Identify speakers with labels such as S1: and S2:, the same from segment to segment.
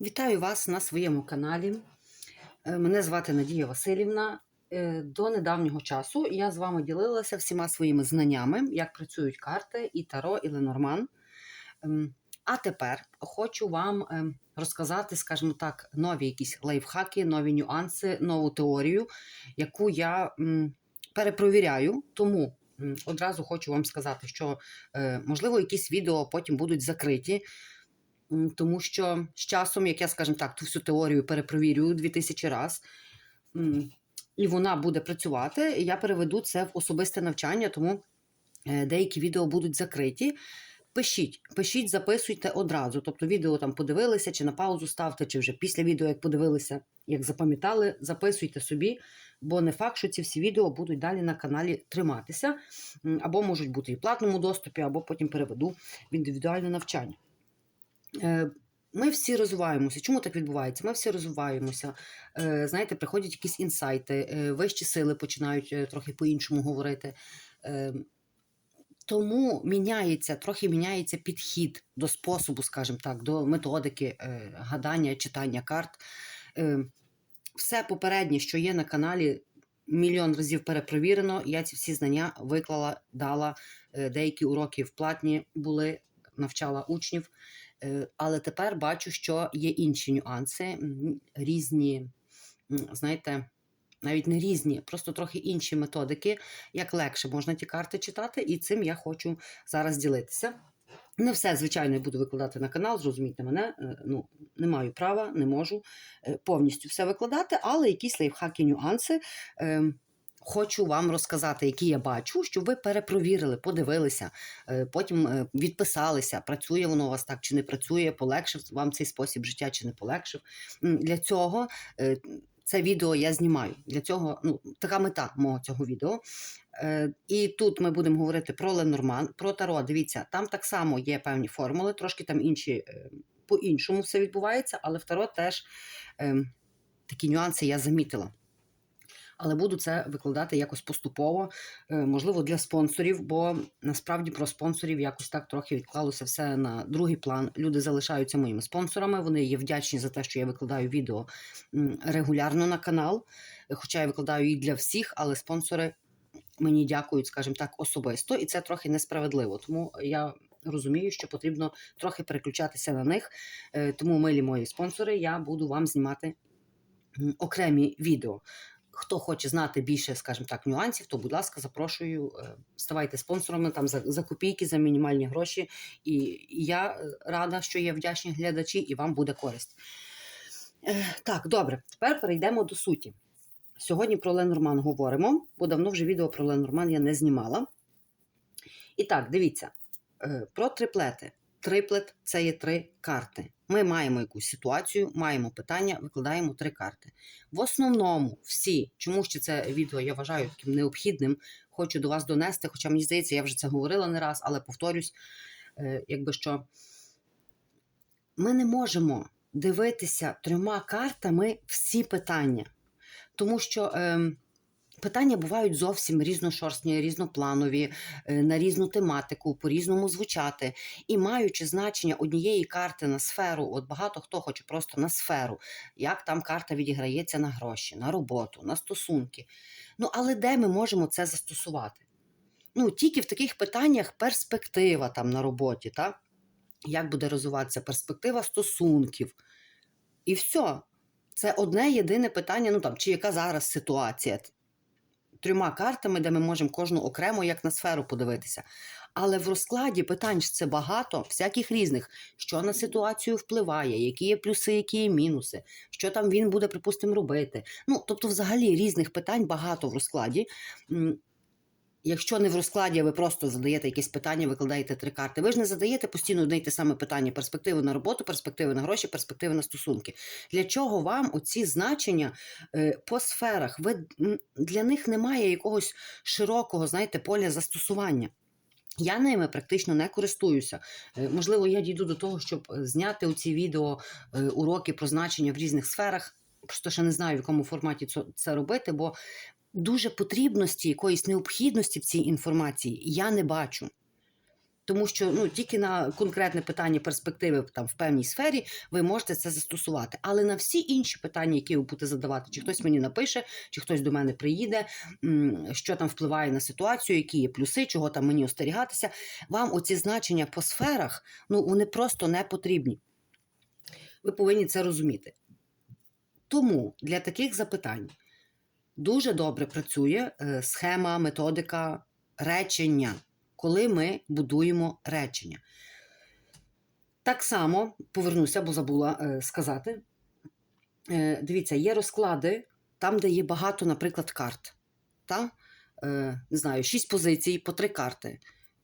S1: Вітаю вас на своєму каналі. Е, Мене звати Надія Васильівна. Е, До недавнього часу я з вами ділилася всіма своїми знаннями, як працюють карти і Таро, і Ленорман. Ем, А тепер хочу вам ем, розказати, скажімо так, нові якісь лайфхаки, нові нюанси, нову теорію, яку я перепровіряю. Тому одразу хочу вам сказати, що е, можливо якісь відео потім будуть закриті. Тому що з часом, як я, скажімо так, ту всю теорію перепровірюю 2000 раз, і вона буде працювати, я переведу це в особисте навчання, тому е, деякі відео будуть закриті. Пишіть, пишіть, записуйте одразу. Тобто відео там подивилися, чи на паузу ставте, чи вже після відео, як подивилися, як запам'ятали, записуйте собі, бо не факт, що ці всі відео будуть далі на каналі триматися, або можуть бути і в платному доступі, або потім переведу в індивідуальне навчання. Е, Ми всі розвиваємося. Чому так відбувається? Ми всі розвиваємося. Е, Знаєте, приходять якісь інсайти, е, вищі сили починають трохи по-іншому говорити. Тому міняється, трохи міняється підхід до способу, скажімо так, до методики гадання, читання карт. Все попереднє, що є на каналі, мільйон разів перепровірено. Я ці всі знання виклала, дала. Деякі уроки в платні були, навчала учнів. Е, Але тепер бачу, що є інші нюанси, різні, знаєте, навіть не різні, просто трохи інші методики, як легше можна ті карти читати, і цим я хочу зараз ділитися. Не все, звичайно, я буду викладати на канал, зрозумійте мене. е, Ну, не маю права, не можу е, повністю все викладати, але якісь лайфхаки, нюанси. Хочу вам розказати, які я бачу, щоб ви перепровірили, подивилися, е, потім е, відписалися, працює воно у вас так чи не працює, полегшив вам цей спосіб життя чи не полегшив. Для цього е, це відео я знімаю. Для цього ну, така мета мого цього відео. І тут ми будемо говорити про Ленорман, про Таро. Дивіться, там так само є певні формули, трошки там інші по-іншому все відбувається, але в Таро теж е, такі нюанси я замітила. Але буду це викладати якось поступово, е, можливо, для спонсорів, бо насправді про спонсорів якось так трохи відклалося все на другий план. Люди залишаються моїми спонсорами. Вони є вдячні за те, що я викладаю відео регулярно на канал. Хоча я викладаю їх для всіх, але спонсори мені дякують, скажімо так, особисто, і це трохи несправедливо. Тому я розумію, що потрібно трохи переключатися на них. Е, Тому, милі мої спонсори, я буду вам знімати окремі відео. Хто хоче знати більше, скажімо так, нюансів, то, будь ласка, запрошую, е, ставайте спонсорами там за, за копійки, за мінімальні гроші. І, я е, рада, що є вдячні глядачі, і вам буде користь. Е, Так, добре, тепер перейдемо до суті. Сьогодні про Ленорман говоримо, бо давно вже відео про Ленорман я не знімала. І так, дивіться, про триплети. Триплет це є три карти. Ми маємо якусь ситуацію, маємо питання, викладаємо три карти. В основному всі, чому ще це відео я вважаю таким необхідним, хочу до вас донести, хоча мені здається, я вже це говорила не раз, але повторюсь, е, якби що ми не можемо дивитися трьома картами всі питання. Тому що ем, питання бувають зовсім різношорстні, різнопланові, е, на різну тематику, по-різному звучати. І маючи значення однієї карти на сферу, от багато хто хоче просто на сферу, як там карта відіграється на гроші, на роботу, на стосунки. Ну, але де ми можемо це застосувати? Ну, тільки в таких питаннях перспектива там на роботі, так? Як буде розвиватися перспектива стосунків. І все. Це одне єдине питання, ну там, чи яка зараз ситуація. Трьома картами, де ми можемо кожну окремо як на сферу подивитися. Але в розкладі питань це багато, всяких різних, що на ситуацію впливає, які є плюси, які є мінуси, що там він буде, припустимо, робити. Ну, тобто, взагалі різних питань багато в розкладі. Якщо не в розкладі, ви просто задаєте якісь питання, викладаєте три карти. Ви ж не задаєте постійно одне й те саме питання: перспективи на роботу, перспективи на гроші, перспективи на стосунки. Для чого вам оці значення е, по сферах? Ви для них немає якогось широкого, знаєте, поля застосування. Я ними практично не користуюся. Е, Можливо, я дійду до того, щоб е, зняти оці відео е, уроки про значення в різних сферах. Просто ще не знаю, в якому форматі це робити, бо дуже потрібності, якоїсь необхідності в цій інформації я не бачу. Тому що ну, тільки на конкретне питання перспективи там, в певній сфері ви можете це застосувати. Але на всі інші питання, які ви будете задавати, чи хтось мені напише, чи хтось до мене приїде, що там впливає на ситуацію, які є плюси, чого там мені остерігатися, вам оці значення по сферах ну, вони просто не потрібні. Ви повинні це розуміти. Тому для таких запитань дуже добре працює е, схема, методика речення, коли ми будуємо речення. Так само повернуся, бо забула е, сказати. Е, дивіться, є розклади там, де є багато, наприклад, карт. Та? Не знаю, 6 позицій по 3 карти.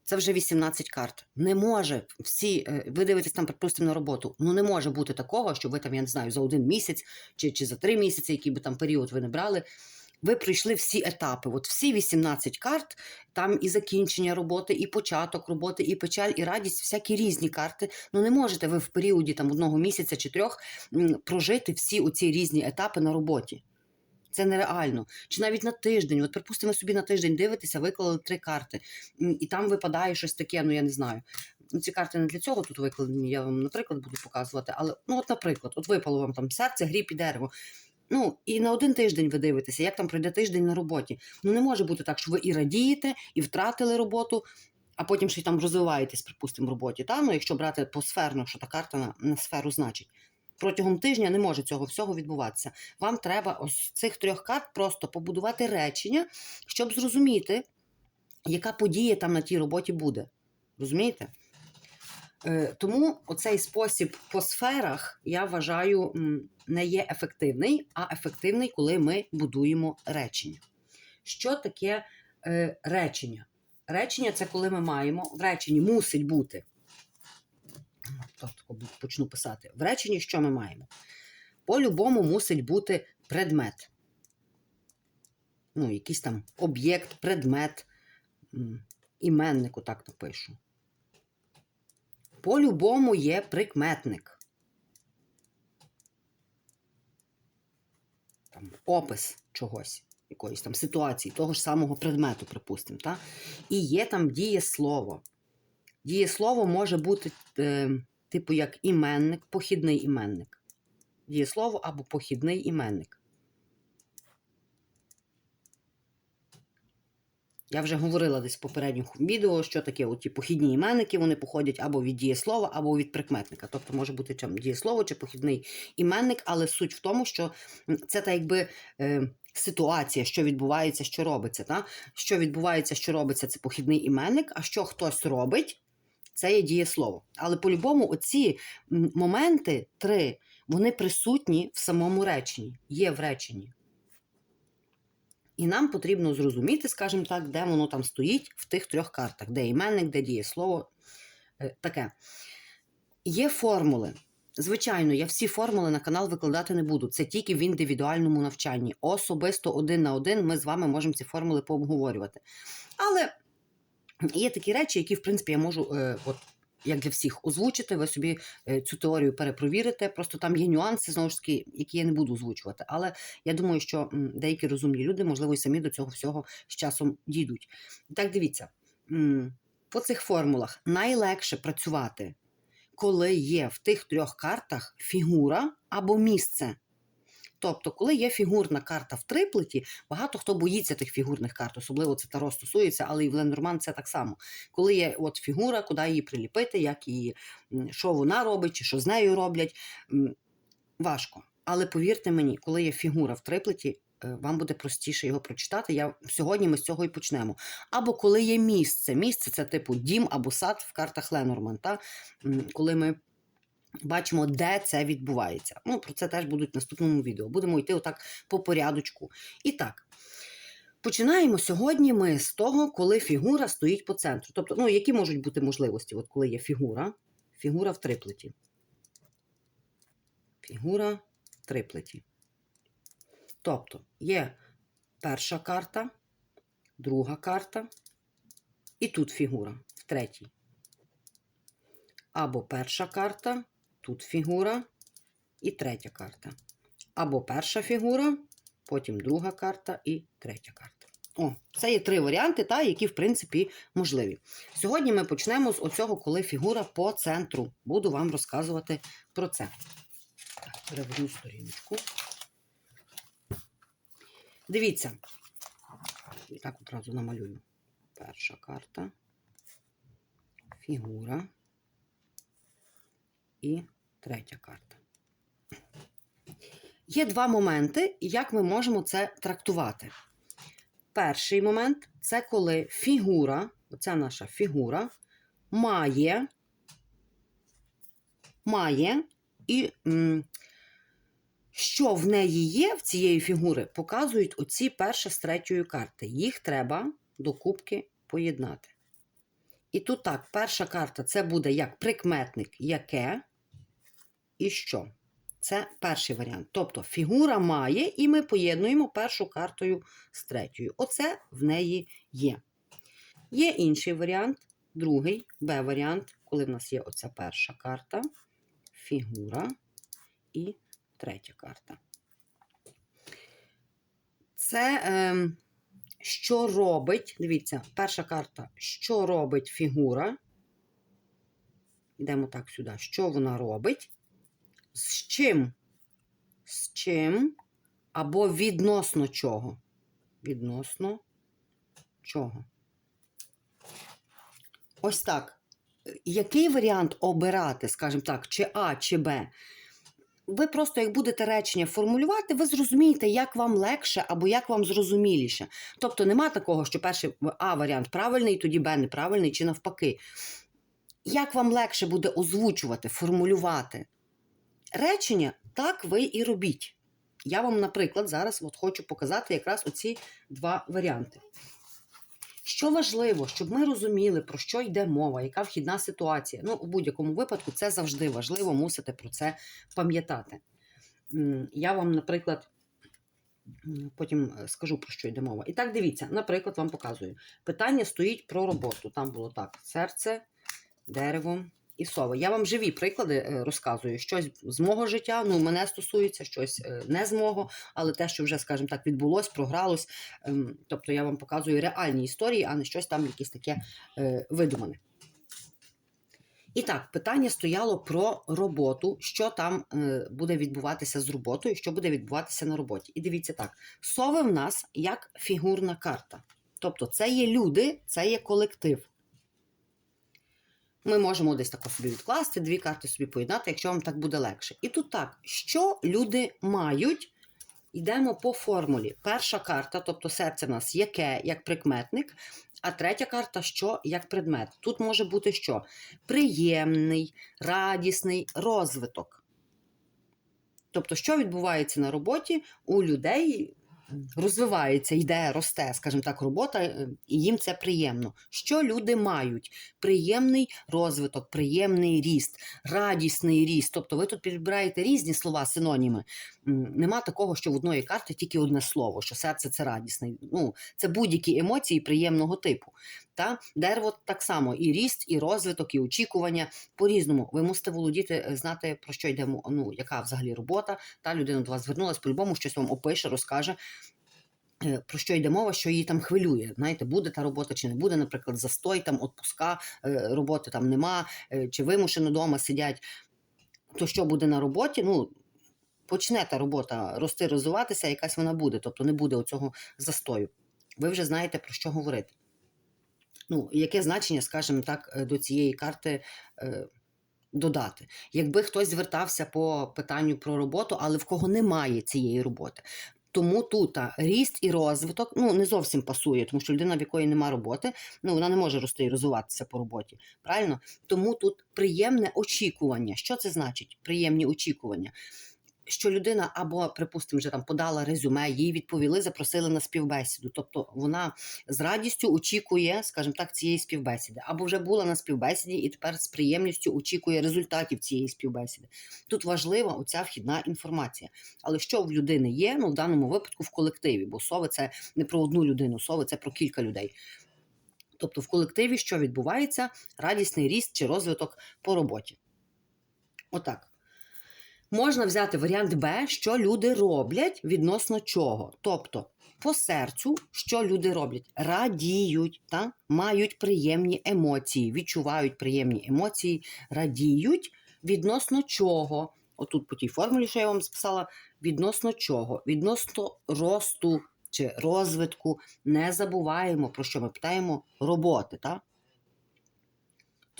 S1: Це вже 18 карт. Не може всі, ви дивитесь там, припустимо, на роботу. Ну не може бути такого, що ви там, я не знаю, за один місяць чи, чи за три місяці, який би там період ви не брали. Ви пройшли всі етапи. От всі 18 карт, там і закінчення роботи, і початок роботи, і печаль, і радість, всякі різні карти. Ну не можете ви в періоді там одного місяця чи трьох прожити всі оці різні етапи на роботі. Це нереально. Чи навіть на тиждень. От, припустимо, собі на тиждень дивитеся, виклали три карти, і там випадає щось таке, ну я не знаю. Ну, ці карти не для цього тут викладені, я вам, наприклад, буду показувати. Але, ну, от, наприклад, от випало вам там серце, гріб і дерево. Ну, і на один тиждень ви дивитеся, як там пройде тиждень на роботі. Ну, не може бути так, що ви і радієте, і втратили роботу, а потім ще й там розвиваєтесь, припустимо, в роботі. Та? Ну, якщо брати посферно, що та карта на, на сферу значить. Протягом тижня не може цього всього відбуватися. Вам треба ось цих трьох карт просто побудувати речення, щоб зрозуміти, яка подія там на тій роботі буде. Розумієте? Е, Тому оцей спосіб по сферах я вважаю не є ефективний, а ефективний, коли ми будуємо речення. Що таке е, речення? Речення це коли ми маємо в реченні мусить бути. Тобто почну писати. В реченні що ми маємо? По-любому мусить бути предмет. Ну, якийсь там об'єкт, предмет, іменнику так напишу. По-любому є прикметник. Там, опис чогось, якоїсь там ситуації, того ж самого предмету, припустимо. Та? І є там дієслово. Дієслово може бути, е, типу, як іменник, похідний іменник. Дієслово або похідний іменник. Я вже говорила десь в попередніх відео, що таке оті похідні іменники, вони походять або від дієслова, або від прикметника. Тобто може бути чим дієслово чи похідний іменник, але суть в тому, що це так якби е, ситуація, що відбувається, що робиться. Та? Що відбувається, що робиться, це похідний іменник, а що хтось робить, це є дієслово. Але по-любому оці моменти три, вони присутні в самому реченні, є в реченні. І нам потрібно зрозуміти, скажімо так, де воно там стоїть в тих трьох картах, де іменник, де дієслово. Е, Таке. Є формули. Звичайно, я всі формули на канал викладати не буду. Це тільки в індивідуальному навчанні. Особисто один на один ми з вами можемо ці формули пообговорювати. Але є такі речі, які, в принципі, я можу, е, от, як для всіх, озвучити. Ви собі е, цю теорію перепровірите. Просто там є нюанси, знову ж таки, які я не буду озвучувати. Але я думаю, що деякі розумні люди, можливо, і самі до цього всього з часом дійдуть. Так, дивіться, по цих формулах найлегше працювати, коли є в тих трьох картах фігура або місце. Тобто, коли є фігурна карта в триплеті, багато хто боїться тих фігурних карт, особливо це Таро стосується, але і в Ленорман це так само. Коли є от фігура, куди її приліпити, як її, що вона робить, чи що з нею роблять, важко. Але повірте мені, коли є фігура в триплеті, е, вам буде простіше його прочитати. Я сьогодні ми з цього і почнемо. Або коли є місце. Місце це типу дім або сад в картах Ленорман. Та? Коли ми бачимо, де це відбувається. Ну, про це теж будуть в наступному відео. Будемо йти отак по порядочку. І так. Починаємо сьогодні ми з того, коли фігура стоїть по центру. Тобто, ну, які можуть бути можливості, от коли є фігура, фігура в триплеті. Фігура в триплеті. Тобто є перша карта, друга карта, і тут фігура в третій. Або перша карта, тут фігура і третя карта. Або перша фігура, потім друга карта і третя карта. О, це є три варіанти, та, які, в принципі, можливі. Сьогодні ми почнемо з оцього, коли фігура по центру. Буду вам розказувати про це. Так, переверну сторіночку. Дивіться. Так одразу намалюю. Перша карта. Фігура. І третя карта. Є два моменти, як ми можемо це трактувати. Перший момент це коли фігура, оця наша фігура, має, має і м, що в неї є, в цієї фігури, показують оці перша з третьої карти. Їх треба до кубки поєднати. І тут так, перша карта це буде як прикметник яке і що. Це перший варіант. Тобто фігура має, і ми поєднуємо першу картою з третьою. Оце в неї є. Є інший варіант, другий Б-варіант, коли в нас є оця перша карта, фігура і третя карта. Це е, що робить, дивіться, перша карта, що робить фігура. Йдемо так сюди. Що вона робить? З чим? З чим? Або відносно чого? Відносно чого? Ось так. Який варіант обирати, скажімо так, чи А, чи Б? Ви просто, як будете речення формулювати, ви зрозумієте, як вам легше або як вам зрозуміліше. Тобто нема такого, що перший А варіант правильний, тоді Б неправильний, чи навпаки. Як вам легше буде озвучувати, формулювати речення, так ви і робіть. Я вам, наприклад, зараз от хочу показати якраз оці два варіанти. Що важливо, щоб ми розуміли, про що йде мова, яка вхідна ситуація. Ну, у будь-якому випадку, це завжди важливо, мусите про це пам'ятати. Я вам, наприклад, потім е, скажу, про що йде мова. І так, дивіться, наприклад, вам показую. Питання стоїть про роботу. Там було так: серце, дерево і сови. Я вам живі приклади е, розказую. Щось з мого життя, ну, мене стосується, щось е, не з мого, але те, що вже, скажімо так, відбулось, програлось. Ем, Тобто я вам показую реальні історії, а не щось там якесь таке е, видумане. І так, питання стояло про роботу, що там буде відбуватися з роботою, що буде відбуватися на роботі. І дивіться так: сови в нас як фігурна карта. Тобто, це є люди, це є колектив. Ми можемо десь тако собі відкласти, дві карти собі поєднати, якщо вам так буде легше. І тут так, що люди мають, йдемо по формулі. Перша карта, тобто серце в нас яке, як прикметник, а третя карта що як предмет. Тут може бути що? Приємний, радісний розвиток. Тобто, що відбувається на роботі у людей. Розвивається, йде, росте, скажімо так, робота, е, і їм це приємно. Що люди мають? Приємний розвиток, приємний ріст, радісний ріст. Тобто ви тут підбираєте різні слова, синоніми. Нема такого, що в одної карти тільки одне слово, що серце це радісний. Ну, це будь-які емоції приємного типу. Та дерево так само, і ріст, і розвиток, і очікування по-різному. Ви мусите володіти, е, знати про що йде, ну, яка взагалі робота. Та людина до вас звернулась, по-любому щось вам опише, розкаже. е, Про що йде мова, що її там хвилює. Знаєте, буде та робота чи не буде, наприклад, застой, там отпуска, е, роботи там нема, чи вимушено вдома сидять. То що буде на роботі? Ну, почне та робота рости, розвиватися, якась вона буде, тобто не буде оцього застою. Ви вже знаєте, про що говорити. Ну, яке значення, скажімо так, е, до цієї карти е, додати? Якби хтось звертався по питанню про роботу, але в кого немає цієї роботи. Тому тут ріст і розвиток ну, не зовсім пасує, тому що людина, в якої немає роботи, ну, вона не може рости і розвиватися по роботі. Правильно? Тому тут приємне очікування. Що це значить? Приємні очікування. Що людина або, припустимо, вже там подала резюме, їй відповіли, запросили на співбесіду. Тобто вона з радістю очікує, скажімо так, цієї співбесіди, або вже була на співбесіді і тепер з приємністю очікує результатів цієї співбесіди. Тут важлива оця вхідна інформація. Але що в людини є, ну в даному випадку в колективі, бо сови це не про одну людину, сови це про кілька людей. Тобто в колективі що відбувається? Радісний ріст чи розвиток по роботі. Отак. Можна взяти варіант Б, що люди роблять відносно чого. Тобто, по серцю, що люди роблять? Радіють, та? мають приємні емоції, відчувають приємні емоції, радіють відносно чого. Отут по тій формулі, що я вам списала, відносно чого? Відносно росту чи розвитку. Не забуваємо, про що ми питаємо роботи. Та?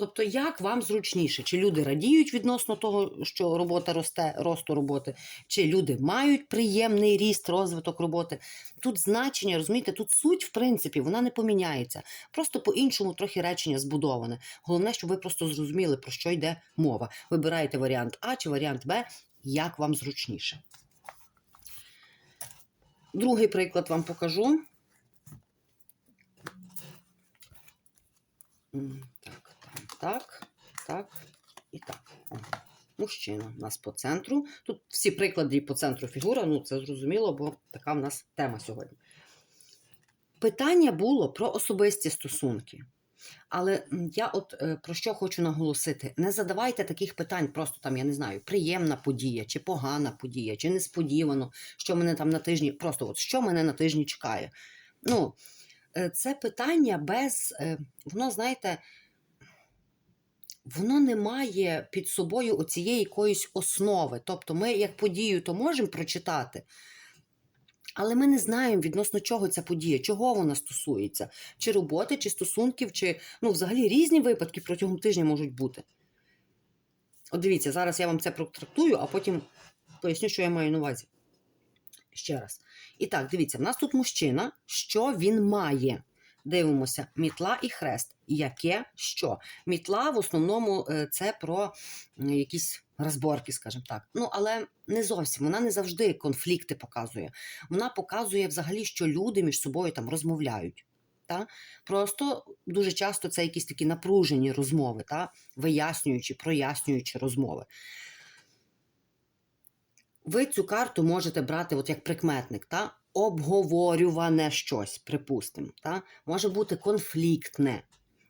S1: Тобто, як вам зручніше? Чи люди радіють відносно того, що робота росте, росту роботи, чи люди мають приємний ріст, розвиток роботи? Тут значення, розумієте, тут суть, в принципі, вона не поміняється. Просто по-іншому трохи речення збудоване. Головне, щоб ви просто зрозуміли, про що йде мова. Вибираєте варіант А чи варіант Б, як вам зручніше. Другий приклад вам покажу. Так, так і так. О, Мужчина у нас по центру. Тут всі приклади по центру фігура, ну це зрозуміло, бо така в нас тема сьогодні. Питання було про особисті стосунки. Але я от е, про що хочу наголосити: не задавайте таких питань, просто там, я не знаю, приємна подія, чи погана подія, чи несподівано, що мене там на тижні, просто от що мене на тижні чекає. Ну, е, це питання без, е, воно, знаєте, воно не має під собою оцієї якоїсь основи. Тобто ми як подію то можемо прочитати, але ми не знаємо відносно чого ця подія, чого вона стосується, чи роботи, чи стосунків, чи ну, взагалі різні випадки протягом тижня можуть бути. От дивіться, зараз я вам це протрактую, а потім поясню, що я маю на увазі. Ще раз. І так, дивіться, в нас тут мужчина, що він має. Дивимося, мітла і хрест. Яке що? Мітла в основному е, це про якісь розборки, скажімо так. Ну, але не зовсім. Вона не завжди конфлікти показує. Вона показує взагалі, що люди між собою там розмовляють. Та? Просто дуже часто це якісь такі напружені розмови, та? вияснюючи, прояснюючи розмови. Ви цю карту можете брати от як прикметник, та? Обговорюване щось, припустимо. Та? Може бути конфліктне.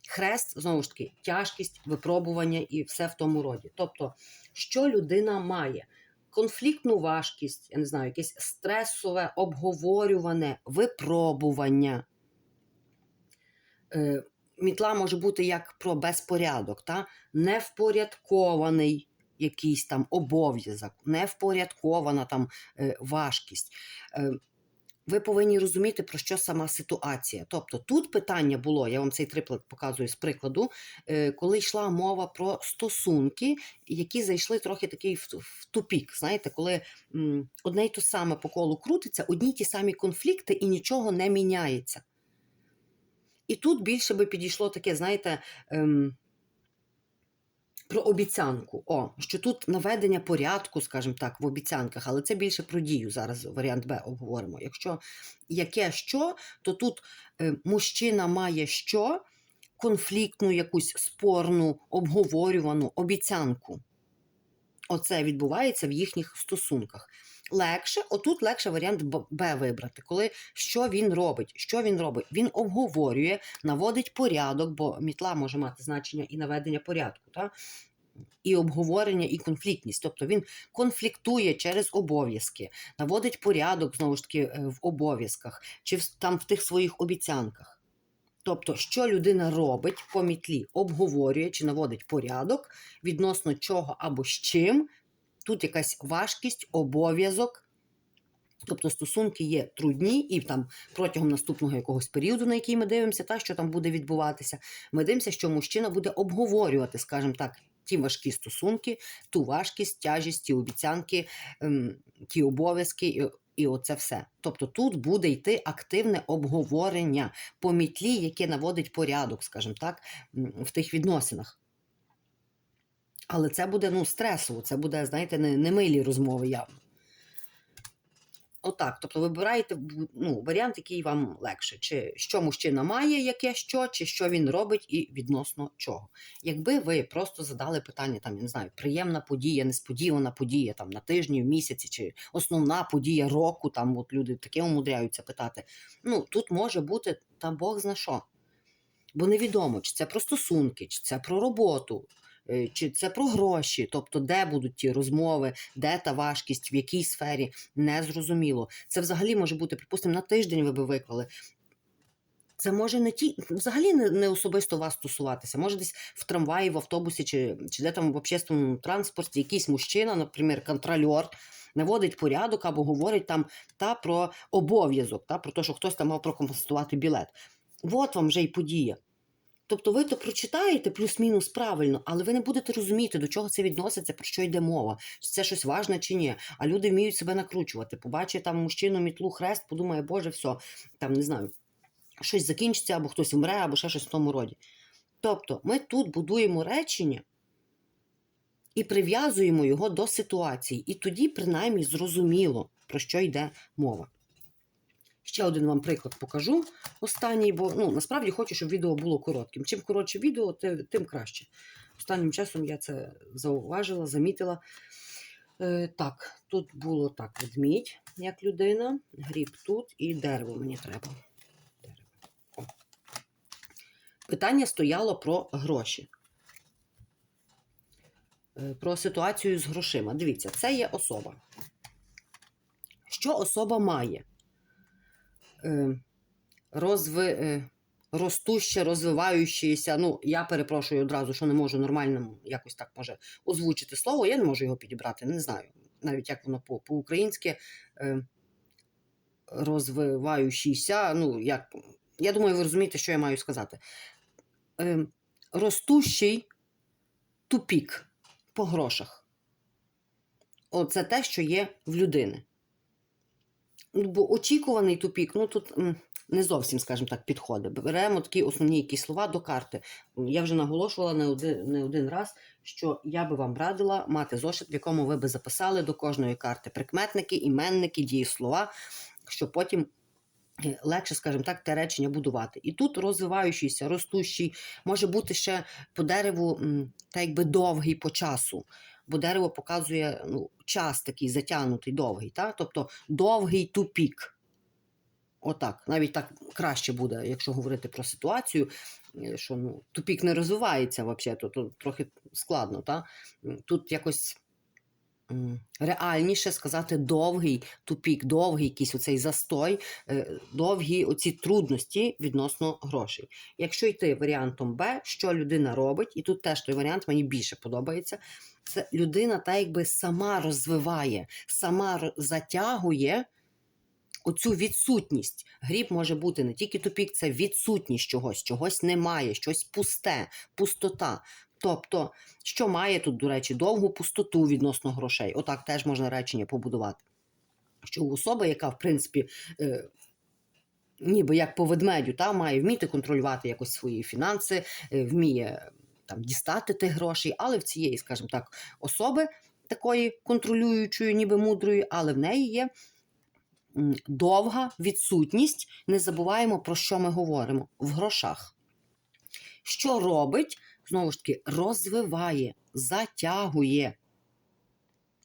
S1: Хрест, знову ж таки, тяжкість, випробування і все в тому роді. Тобто, що людина має? Конфліктну важкість, я не знаю, якесь стресове, обговорюване випробування. Е, мітла може бути як про безпорядок, та? невпорядкований якийсь там обов'язок, невпорядкована там е, важкість. Е, ви повинні розуміти, про що сама ситуація. Тобто тут питання було, я вам цей триплет показую з прикладу, е, коли йшла мова про стосунки, які зайшли трохи такий в, тупік. Знаєте, коли одне й то саме по колу крутиться, одні й ті самі конфлікти і нічого не міняється. І тут більше би підійшло таке, знаєте, ем, про обіцянку. О, що тут наведення порядку, скажімо так, в обіцянках, але це більше про дію. Зараз варіант Б обговоримо. Якщо яке що, то тут е, мужчина має що, конфліктну, якусь спорну, обговорювану обіцянку. Оце відбувається в їхніх стосунках. Легше, отут легше варіант Б- вибрати, коли що він робить? Що він робить? Він обговорює, наводить порядок, бо мітла може мати значення і наведення порядку, та? і обговорення, і конфліктність. Тобто він конфліктує через обов'язки, наводить порядок знову ж таки е, в обов'язках чи в, там в тих своїх обіцянках. Тобто, що людина робить по мітлі, обговорює чи наводить порядок відносно чого або з чим. Тут якась важкість, обов'язок. Тобто стосунки є трудні, і там протягом наступного якогось періоду, на який ми дивимося, та що там буде відбуватися, ми дивимося, що мужчина буде обговорювати, скажімо так, ті важкі стосунки, ту важкість, тяжість, ті обіцянки, ем, ті обов'язки. І, оце все. Тобто тут буде йти активне обговорення по мітлі, яке наводить порядок, скажімо так, в тих відносинах. Але це буде ну, стресово, це буде, знаєте, не, не розмови явно. Отак. Тобто вибираєте ну, варіант, який вам легше. Чи що мужчина має, яке що, чи що він робить і відносно чого. Якби ви просто задали питання, там, я не знаю, приємна подія, несподівана подія там, на тижні, в місяці, чи основна подія року, там от люди таке умудряються питати. Ну, тут може бути та Бог зна що. Бо невідомо, чи це про стосунки, чи це про роботу, чи це про гроші, тобто де будуть ті розмови, де та важкість, в якій сфері, незрозуміло. Це взагалі може бути, припустимо, на тиждень ви би виклали. Це може не ті, взагалі не, не особисто вас стосуватися. Може десь в трамваї, в автобусі, чи, чи де там в общественному транспорті якийсь мужчина, наприклад, контрольор, наводить порядок або говорить там та про обов'язок, та про те, що хтось там мав проконстатувати білет. От вам вже й подія. Тобто ви то прочитаєте плюс-мінус правильно, але ви не будете розуміти, до чого це відноситься, про що йде мова, чи це щось важне чи ні. А люди вміють себе накручувати. Побачить там мужчину мітлу хрест, подумає, боже, все, там не знаю, щось закінчиться, або хтось вмре, або ще щось в тому роді. Тобто, ми тут будуємо речення і прив'язуємо його до ситуації. І тоді, принаймні, зрозуміло, про що йде мова. Ще один вам приклад покажу. Останній, бо ну, насправді хочу, щоб відео було коротким. Чим коротше відео, тим краще. Останнім часом я це зауважила, замітила. Е, так, тут було так: ведмідь, як людина, гріб тут і дерево мені треба. Питання стояло про гроші. Е, Про ситуацію з грошима. Дивіться, це є особа. Що особа має? Е, Розви... е, Ростуще, розвиваючеся. Ну, я перепрошую одразу, що не можу нормально якось так може озвучити слово. Я не можу його підібрати. Не знаю навіть як воно по- по-українськи. Е, розвиваючийся. Ну, як... Я думаю, ви розумієте, що я маю сказати. Ростущий тупік по грошах. Оце те, що є в людини. Ну, бо очікуваний тупік, ну тут не зовсім, скажімо так, підходить. Беремо такі основні якісь слова до карти. Я вже наголошувала не один, не один раз, що я би вам радила мати зошит, в якому ви би записали до кожної карти прикметники, іменники, дієслова, щоб потім е, легше, скажімо так, те речення будувати. І тут розвиваючийся, ростущий, може бути ще по дереву, м, так якби довгий по часу. Бо дерево показує ну, час такий затягнутий, довгий. Та? Тобто довгий тупік. Отак. Навіть так краще буде, якщо говорити про ситуацію, е, що ну, тупік не розвивається взагалі, то, то трохи складно. Та? Тут якось реальніше сказати довгий тупік, довгий якийсь оцей застой, е, довгі оці трудності відносно грошей. Якщо йти варіантом Б, що людина робить, і тут теж той варіант мені більше подобається. Це людина та якби сама розвиває, сама затягує оцю відсутність. Гріб може бути не тільки тупік, це відсутність чогось, чогось немає, щось пусте, пустота. Тобто, що має тут, до речі, довгу пустоту відносно грошей. Отак теж можна речення побудувати. Що у особи, яка, в принципі, е, ніби як по ведмедю, та, має вміти контролювати якось свої фінанси, е, вміє там, дістати тих грошей, але в цієї, скажімо так, особи такої контролюючої, ніби мудрої, але в неї є довга відсутність. Не забуваємо, про що ми говоримо в грошах. Що робить? Знову ж таки, розвиває, затягує.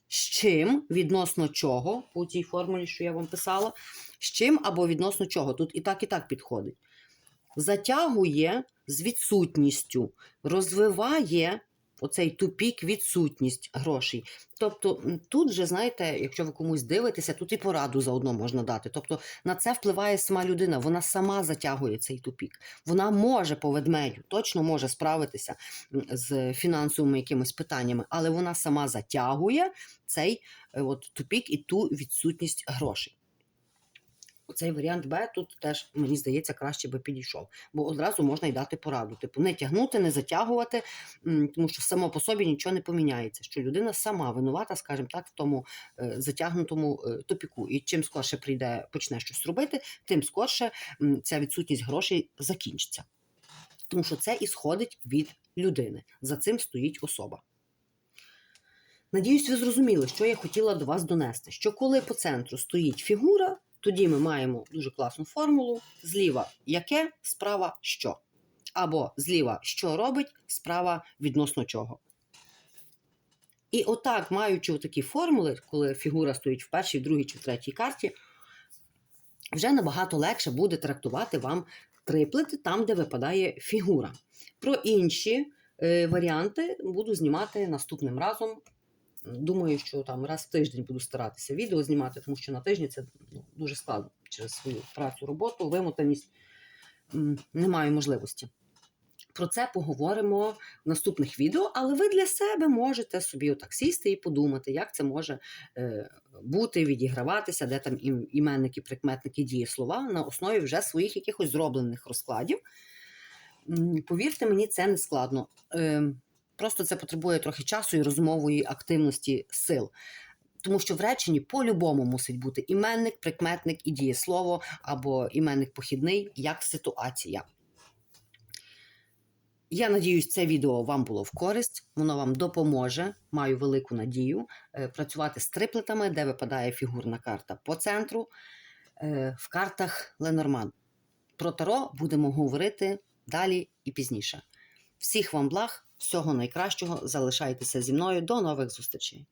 S1: З чим, відносно чого, по цій формулі, що я вам писала, з чим або відносно чого. Тут і так, і так підходить. Затягує з відсутністю, розвиває оцей тупік відсутність грошей. Тобто тут же, знаєте, якщо ви комусь дивитеся, тут і пораду заодно можна дати. Тобто на це впливає сама людина, вона сама затягує цей тупік. Вона може по ведмедю, точно може справитися з фінансовими якимись питаннями, але вона сама затягує цей е, от, тупік і ту відсутність грошей. Цей варіант Б тут теж, мені здається, краще би підійшов, бо одразу можна й дати пораду. Типу, не тягнути, не затягувати, тому що само по собі нічого не поміняється. Що людина сама винувата, скажімо так, в тому е, затягнутому е, тупіку. І чим скорше прийде, почне щось робити, тим скорше ця відсутність грошей закінчиться. Тому що це ісходить від людини. За цим стоїть особа. Надіюсь, ви зрозуміли, що я хотіла до вас донести. Що коли по центру стоїть фігура, тоді ми маємо дуже класну формулу: зліва яке, справа що. Або зліва що робить, справа відносно чого. І отак, маючи такі формули, коли фігура стоїть в першій, другій чи третій карті, вже набагато легше буде трактувати вам триплети там, де випадає фігура. Про інші Е, Варіанти буду знімати наступним разом. Думаю, що там раз в тиждень буду старатися відео знімати, тому що на тижні це ну, дуже складно через свою працю, роботу, вимотаність. М, Не маю можливості. Про це поговоримо в наступних відео, але ви для себе можете собі отак сісти і подумати, як це може е, бути, відіграватися, де там ім- іменники, прикметники, дієслова на основі вже своїх якихось зроблених розкладів. Повірте мені, це не складно. Просто це потребує трохи часу і розумової активності сил. Тому що в реченні по-любому мусить бути іменник, прикметник і дієслово або іменник похідний як ситуація. Я надіюсь, це відео вам було в користь, воно вам допоможе, маю велику надію, е, працювати з триплетами, де випадає фігурна карта по центру, е, в картах Ленорман. Про Таро будемо говорити далі і пізніше. Всіх вам благ, всього найкращого. Залишайтеся зі мною. До нових зустрічей.